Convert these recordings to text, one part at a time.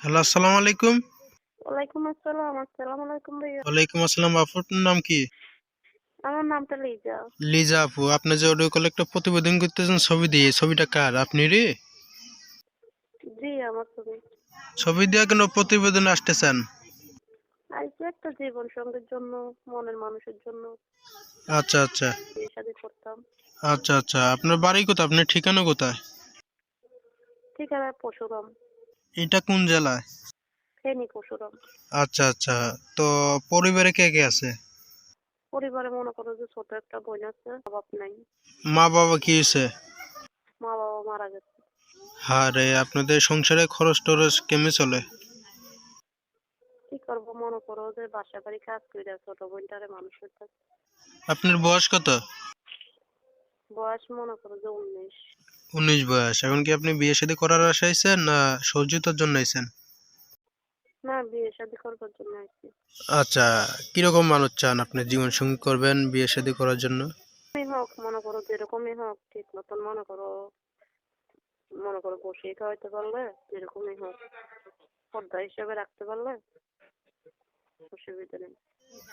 Hello আসসালামু আলাইকুম। ওয়ালাইকুম আসসালাম আসসালামু আলাইকুম ভাইয়া। ওয়ালাইকুম আসসালাম আপুর নাম কি? আমার নামটা লিজা। লিজা আপু আপনি যে অডিও কলে একটা প্রতিবেদন করতেছেন ছবি দিয়ে ছবিটা কার? আপনি রে? জি আমার ছবি। ছবি দিয়ে কেন প্রতিবেদন আসতেছেন? আইসি একটা জীবন সঙ্গের জন্য মনের মানুষের জন্য। আচ্ছা আচ্ছা। বিয়ে শাদী করতাম। আচ্ছা আচ্ছা। আপনার বাড়ি কোথায়? আপনার ঠিকানা কোথায়? ঠিকানা পশুরাম এটা কোন জেলায়? ফেনি পশুরাম আচ্ছা আচ্ছা। তো পরিবারে কে কে আছে? পরিবারে মনে করো যে ছোট একটা বোন আছে বাপ নাই। মা বাবা কি হয়েছে? মা বাবা মারা গেছে। হ্যাঁ রে আপনাদের সংসারে খরচ টরচ কেমনে চলে? কি করব মনে করো যে বাসা বাড়ি কাজ করে ছোট বোনটারে মানুষ করতে আপনার বয়স কত? বয়স মনে করো যে উনিশ। উনিশ বয়স। এখন কি আপনি বিয়ে শাদী করার আশা আইছেন না সহযোগিতার জন্য আইছেন না বিয়ে শাদী করবার জন্য আচ্ছা কীরকম মানুষ চান আপনি? জীবন সঙ্গী করবেন বিয়ে শাদী করার জন্য? হোক মনে করো যেরকমই হোক ঠিক মতন মনে করো মনে করো বসিয়ে খাওয়াইতে পারলে যেরকমই হোক পর্দা হিসেবে রাখতে পারলে অসুবিধা নেই।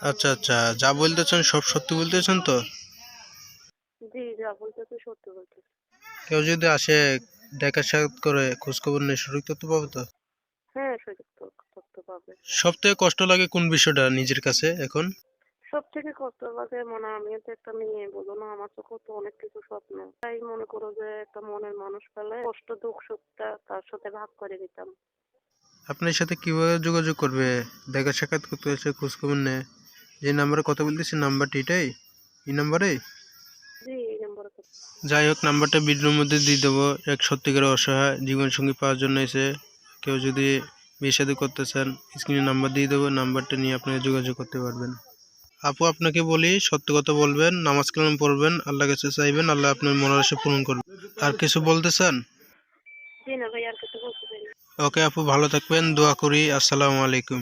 আচ্ছা আচ্ছা যা বলতেছেন সব সত্যি বলতেছেন তো? জি যা বলতেছি সত্যি বলতেছি কেউ যদি আসে দেখা সাক্ষাৎ করে খোঁজখবর নিয়ে সঠিক তথ্য পাবে তো? হ্যাঁ সুযোগ তো করতে পারবে সব থেকে কষ্ট লাগে কোন বিষয়টা নিজের কাছে এখন? সব থেকে কষ্ট লাগে মনে আমি তো একটা মেয়ে বলো না আমার তো অনেক কিছু স্বপ্ন। তাই মনে করো যে একটা মনের মানুষ পেলে কষ্ট দুঃখ সুখটা তার সাথে ভাগ করে দিতাম আপনার সাথে কীভাবে যোগাযোগ করবে? দেখা সাক্ষাৎ করতে হচ্ছে খোঁজখবর নেয়? যে নাম্বারে কথা বলতেছি নাম্বারটি এটাই? এই নম্বরে যাই হোক নাম্বারটা ভিডিওর মধ্যে দিয়ে দেবো। এক সত্যিকারের অসহায় জীবনসঙ্গী পাওয়ার জন্য এসে কেউ যদি বিয়ে করতে চান স্ক্রিনে নাম্বার দিয়ে দেবো নাম্বারটা নিয়ে আপনারা যোগাযোগ করতে পারবেন। আপু আপনাকে বলি সত্য কথা বলবেন নামাজ কালাম পড়বেন আল্লাহ কাছে চাইবেন আল্লাহ আপনার মনের আশা পূরণ করবেন আর কিছু বলতে চান। ওকে আপু ভালো থাকবেন দোয়া করি আসসালামু আলাইকুম।